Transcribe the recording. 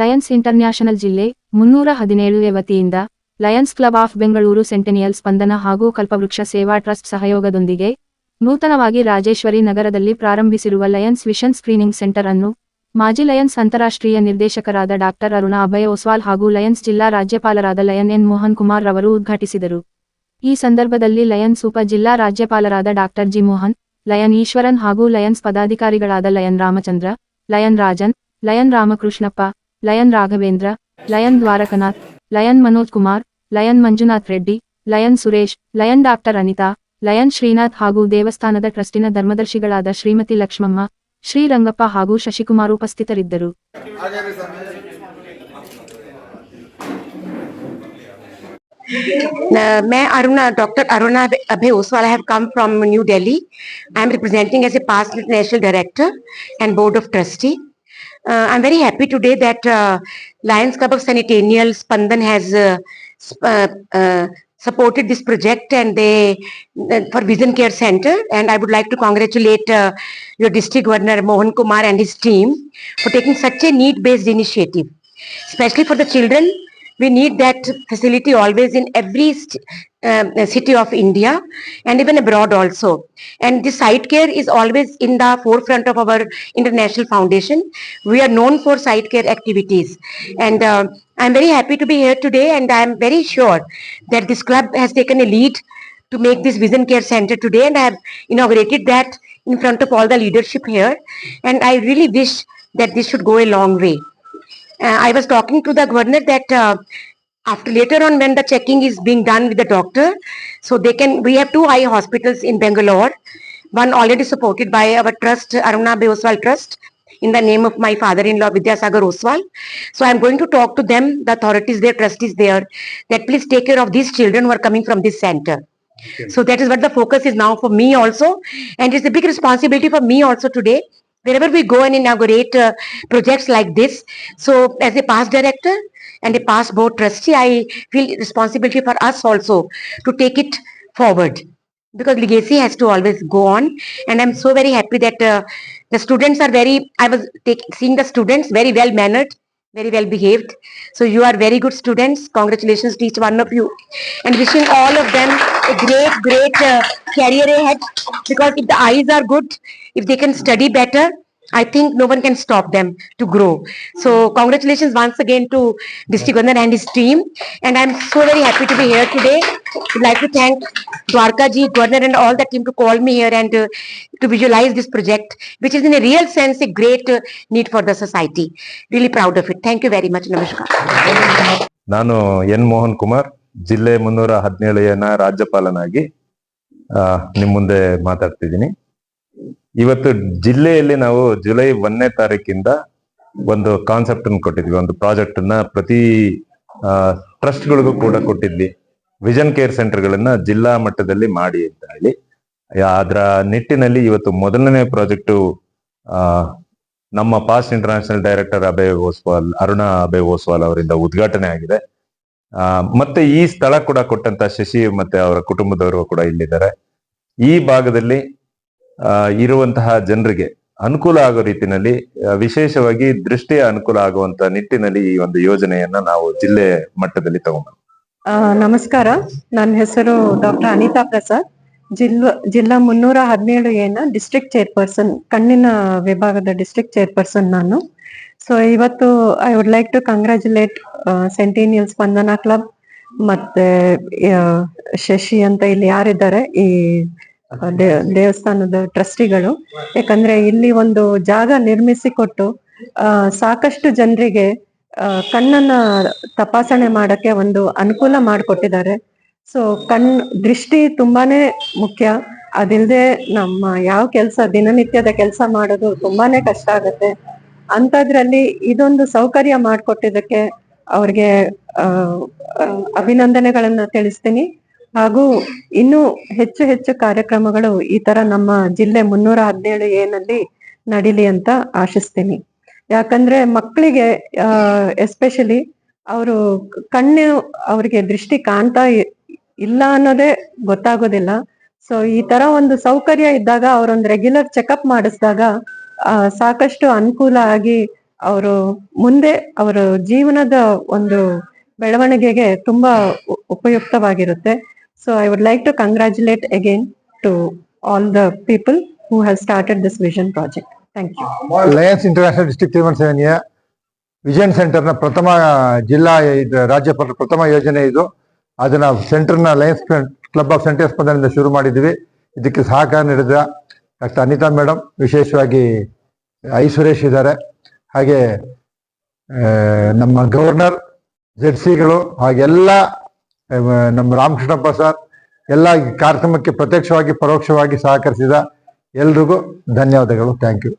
Lions international ಜಿಲ್ಲೆ, ಮುನ್ನೂರ ಹದಿನೇಳು ವತಿಯಿಂದ Lions Club of Bengaluru centennial Spandana ಹಾಗೂ ಕಲ್ಪವೃಕ್ಷ ಸೇವಾ ಟ್ರಸ್ಟ್ ಸಹಯೋಗದೊಂದಿಗೆ ನೂತನವಾಗಿ ರಾಜೇಶ್ವರಿ ನಗರದಲ್ಲಿ ಪ್ರಾರಂಭಿಸಿರುವ ಲಯನ್ಸ್ ವಿಷನ್ ಸ್ಕ್ರೀನಿಂಗ್ ಸೆಂಟರ್ ಅನ್ನು ಮಾಜಿ ಲಯನ್ಸ್ ಅಂತಾರಾಷ್ಟ್ರೀಯ ನಿರ್ದೇಶಕರಾದ ಡಾಕ್ಟರ್ ಅರುಣ ಅಭಯ ಒಸ್ವಾಲ್ ಹಾಗೂ ಲಯನ್ಸ್ ಜಿಲ್ಲಾ ರಾಜ್ಯಪಾಲರಾದ ಲಯನ್ ಎನ್ ಮೋಹನ್ ಕುಮಾರ್ ಅವರು ಉದ್ಘಾಟಿಸಿದರು. ಈ ಸಂದರ್ಭದಲ್ಲಿ ಲಯನ್ಸ್ ಉಪ ಜಿಲ್ಲಾ ರಾಜ್ಯಪಾಲರಾದ doctor G. Mohan, Lion Eshwaran ಹಾಗೂ Lions ಪದಾಧಿಕಾರಿಗಳಾದ Lion Ramachandra, Lion Rajan, Lion Ramakrishnappa Lion Raghavendra lion Dwarakanath lion Manoj Kumar lion Manjunath Reddy lion Suresh lion doctor Anita lion Srinath ಹಾಗೂ ದೇವಸ್ಥಾನದ ಟ್ರಸ್ಟಿನ ಧರ್ಮದರ್ಶಿಗಳಾದ ಶ್ರೀಮತಿ ಲಕ್ಷ್ಮಮ್ಮ ಶ್ರೀರಂಗಪ್ಪ ಹಾಗೂ ಶಶಿಕುಮಾರ್ ಉಪಸ್ಥಿತರಿದ್ದರು Uh, मैं Aruna doctor Aruna Abhay Oswal have come from New Delhi. I am representing as a past international director and board of trustee. Uh, I'm very happy today that uh, Lions Club of Centennial Spandan has uh, uh, uh, supported this project and they uh, for Vision Care Center. And I would like to congratulate uh, your district governor Mohan Kumar and his team for taking such a need-based initiative, especially for the children we need that facility always in every um, uh, city of India and even abroad also. And the site care is always in the forefront of our international foundation. We are known for site care activities. And uh, I'm very happy to be here today and I'm very sure that this club has taken a lead to make this Vision Care Center today and I have inaugurated that in front of all the leadership here. And I really wish that this should go a long way. I was talking to the governor that uh, after later on when the checking is being done with the doctor, so they can, we have two eye hospitals in Bangalore. One already supported by our trust, Aruna Oswal Trust, in the name of my father-in-law Vidyasagar Oswal. So I'm going to talk to them, the authorities there, trustees there, that please take care of these children who are coming from this center. So that is what the focus is now for me also. And it's a big responsibility for me also today. Wherever we go and inaugurate uh, projects like this. So as a past director and a past board trustee, I feel responsibility for us also to take it forward. Because legacy has to always go on. And I'm so very happy that uh, the students are very, I was take, seeing the students very well mannered, very well behaved. So you are very good students. Congratulations to each one of you. And wishing all of them a great, great uh, career ahead. Because if the eyes are good, if they can study better, I think no one can stop them to grow. So congratulations once again to District Governor and his team. And I'm so very happy to be here today. I'd like to thank Dwarka ji, Governor and all the team to call me here and uh, to visualize this project, which is in a real sense a great uh, need for the society. Really proud of it. Thank you very much. Namaskar. ನಾನು N Mohan Kumar ಜಿಲ್ಲೆ ಮುನ್ನೂರ ಹದಿನೇಳನ ರಾಜ್ಯಪಾಲನಾಗಿ ನಿಮ್ಮ ನಿಮ್ ಮುಂದೆ ಮಾತಾಡ್ತಿದ್ದೀನಿ ಇವತ್ತು ಜಿಲ್ಲೆಯಲ್ಲಿ ನಾವು ಜುಲೈ ಒಂದನೇ ತಾರೀಕಿಂದ ಒಂದು ಕಾನ್ಸೆಪ್ಟ್ ಅನ್ನು ಕೊಟ್ಟಿದ್ವಿ. ಒಂದು ಪ್ರಾಜೆಕ್ಟ್ ಅನ್ನ ಪ್ರತಿ ಟ್ರಸ್ಟ್ ಗಳಿಗೂ ಕೂಡ ಕೊಟ್ಟಿದ್ವಿ. ವಿಷನ್ ಕೇರ್ ಸೆಂಟರ್ ಗಳನ್ನ ಜಿಲ್ಲಾ ಮಟ್ಟದಲ್ಲಿ ಮಾಡಿ ಅಂತ ಹೇಳಿ. ಅದರ ನಿಟ್ಟಿನಲ್ಲಿ ಇವತ್ತು ಮೊದಲನೇ ಪ್ರಾಜೆಕ್ಟ್ ನಮ್ಮ past international director Abhay Oswal, Aruna Abhay Oswal ಅವರಿಂದ ಉದ್ಘಾಟನೆ ಆಗಿದೆ. ಮತ್ತೆ ಈ ಸ್ಥಳ ಕೂಡ ಕೊಟ್ಟಂತ ಶಶಿ ಮತ್ತೆ ಅವರ ಕುಟುಂಬದವರು ಕೂಡ ಇಲ್ಲಿದ್ದಾರೆ. ಈ ಭಾಗದಲ್ಲಿ ಇರುವಂತಹ ಜನರಿಗೆ ಅನುಕೂಲ ಆಗೋ ರೀತಿನಲ್ಲಿ ವಿಶೇಷವಾಗಿ ದೃಷ್ಟಿಯ ಅನುಕೂಲ ಆಗುವಂತ ನಿಟ್ಟಿನಲ್ಲಿ ಈ ಒಂದು ಯೋಜನೆಯನ್ನ ನಾವು ಜಿಲ್ಲೆ ಮಟ್ಟದಲ್ಲಿ ತಗೊಂಡು ನಮಸ್ಕಾರ. ನನ್ನ ಹೆಸರು ಡಾಕ್ಟರ್ ಅನಿತಾ ಪ್ರಸಾದ್. ಜಿಲ್ಲಾ ಜಿಲ್ಲಾ ಮುನ್ನೂರ ಹದಿನೇಳು ಏನ ಡಿಸ್ಟ್ರಿಕ್ಟ್ ಚೇರ್ಪರ್ಸನ್ ಕಣ್ಣಿನ ವಿಭಾಗದ ಡಿಸ್ಟ್ರಿಕ್ಟ್ ಚೇರ್ಪರ್ಸನ್ ನಾನು. ಸೊ ಇವತ್ತು I would like to congratulate centennial Spandana club ಮತ್ತೆ ಶಶಿ ಅಂತ ಇಲ್ಲಿ ಯಾರಿದ್ದಾರೆ, ಈ ದೇವಸ್ಥಾನದ ಟ್ರಸ್ಟಿಗಳು. ಯಾಕಂದ್ರೆ ಇಲ್ಲಿ ಒಂದು ಜಾಗ ನಿರ್ಮಿಸಿಕೊಟ್ಟು ಸಾಕಷ್ಟು ಜನರಿಗೆ ಕಣ್ಣನ್ನ ತಪಾಸಣೆ ಮಾಡಕ್ಕೆ ಒಂದು ಅನುಕೂಲ ಮಾಡಿಕೊಟ್ಟಿದ್ದಾರೆ. ಸೊ, ಕಣ್, ದೃಷ್ಟಿ ತುಂಬಾನೇ ಮುಖ್ಯ. ಅದಿಲ್ಲದೆ ನಮ್ಮ ಯಾವ ಕೆಲಸ, ದಿನನಿತ್ಯದ ಕೆಲಸ ಮಾಡೋದು ತುಂಬಾನೇ ಕಷ್ಟ ಆಗತ್ತೆ. ಅಂತದ್ರಲ್ಲಿ ಇದೊಂದು ಸೌಕರ್ಯ ಮಾಡಿಕೊಟ್ಟಿದ್ದಕ್ಕೆ ಅವ್ರಿಗೆ ಅಭಿನಂದನೆಗಳನ್ನ ತಿಳಿಸ್ತೀನಿ. ಹಾಗೂ ಇನ್ನೂ ಹೆಚ್ಚು ಹೆಚ್ಚು ಕಾರ್ಯಕ್ರಮಗಳು ಈ ತರ ನಮ್ಮ ಜಿಲ್ಲೆ ಮುನ್ನೂರ ಹದಿನೇಳು ಏನಲ್ಲಿ ನಡೀಲಿ ಅಂತ ಆಶಿಸ್ತೀನಿ. ಯಾಕಂದ್ರೆ ಮಕ್ಕಳಿಗೆ ಎಸ್ಪೆಷಲಿ ಅವರು ಕಣ್ಣು ಅವ್ರಿಗೆ ದೃಷ್ಟಿ ಕಾಣ್ತಾ ಇಲ್ಲ ಅನ್ನೋದೇ ಗೊತ್ತಾಗೋದಿಲ್ಲ. ಸೊ ಈ ತರ ಒಂದು ಸೌಕರ್ಯ ಇದ್ದಾಗ ಅವರೊಂದು ರೆಗ್ಯುಲರ್ ಚೆಕಪ್ ಮಾಡಿಸಿದಾಗ ಸಾಕಷ್ಟು ಅನುಕೂಲ ಆಗಿ ಅವರು ಮುಂದೆ ಅವರ ಜೀವನದ ಒಂದು ಬೆಳವಣಿಗೆಗೆ ತುಂಬಾ ಉಪಯುಕ್ತವಾಗಿರುತ್ತೆ. So I would like to congratulate again to all the people who have started this vision project Thank you Lions International District three one ಸೆವೆನ್ಯ Vijayan ಸೆಂಟರ್ನ ಪ್ರಥಮ ಜಿಲ್ಲಾ ಇದು, ರಾಜ್ಯಪಾಲರ ಪ್ರಥಮ ಯೋಜನೆ ಇದು. ಅದನ್ನ ಸೆಂಟರ್ನ ಲಯನ್ಸ್ ಕ್ಲಬ್ ಆಫ್ ಸೆಂಟರ್ ಸ್ಪಂದನೆಯಿಂದ ಶುರು ಮಾಡಿದ್ವಿ. ಇದಕ್ಕೆ ಸಹಕಾರ ನೀಡಿದ ಡಾಕ್ಟರ್ ಅನಿತಾ ಮೇಡಮ್ ವಿಶೇಷವಾಗಿ ಐ ಸುರೇಶ್ ಇದ್ದಾರೆ. ಹಾಗೆ ನಮ್ಮ ಗವರ್ನರ್ ಜೆಡ್ ಸಿಗಳು ಹಾಗೆಲ್ಲ ನಮ್ಮ ರಾಮಕೃಷ್ಣಪ್ಪ ಸರ್ ಎಲ್ಲ ಕಾರ್ಯಕ್ರಮಕ್ಕೆ ಪ್ರತ್ಯಕ್ಷವಾಗಿ ಪರೋಕ್ಷವಾಗಿ ಸಹಕರಿಸಿದ ಎಲ್ರಿಗೂ ಧನ್ಯವಾದಗಳು. Thank you